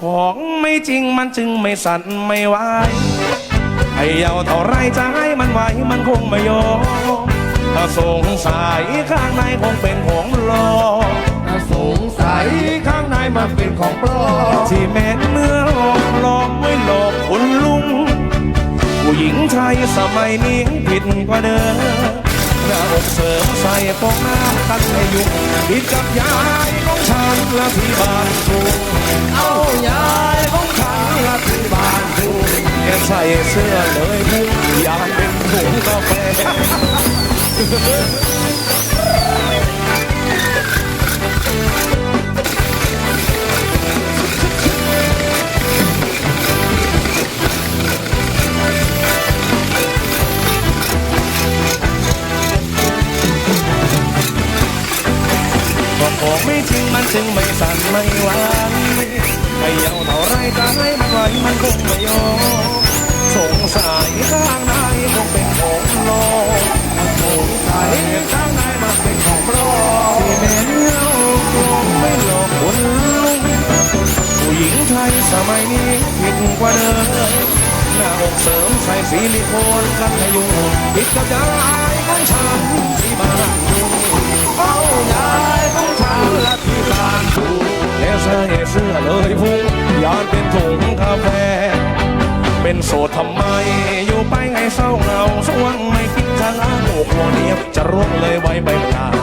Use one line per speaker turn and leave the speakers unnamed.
ของไม่จริงมันจึงไม่สั่นไม่ไหวให้เยาเท่าไรจะให้มันไหวมันคงไม่ยอมถ้าสงสัยข้างในคงเป็นของหลอก
ถ้าสงสัยข้างในมันเป็นของปลอม
ที่แม้นเมื่อหลอกหลอกไม่หลอกคุณลุง ผู้หญิงไทยสมัยนี้ผิดกว่าเดิมหน้าอกเสริมใส่ฟองน้ำกันให้ยุ่งผิดกับยายของฉันและที่บ้านทุ่ง
เอายายของขังละที่บ้านดู
แกใส่เสื้อเลยพุ่งอยากเป็นถุงกาแฟ ก็ของไม่จริงมันจึงไม่สั่นไม่หวให้ยาวเท่าไรจะให้มันไหวมันคงไม่ยอมสงสัยข้างในคงเป็นของหลอก
สงสัยข้างในมันเป็นของปลอม
ที่แม่เนื้อลงไม่หลอกคนลุงผู้หญิงไทยสมัยนี้ผิดกว่าเดิมหน้าอกเสริมใส่ซิลิโคนกันให้ยุ่งผิดกับยายของฉันที่บ้านทุ่ง
เอา
แล้วใส่เสื้อเลยพุงยานเป็นถุงกาแฟ เป็นโสดทำไม อยู่ไปไงเศร้าเหงาสวงไม่คิดจะลาโลกโลเนียบจะร่วงเลยไว้ใบหน้า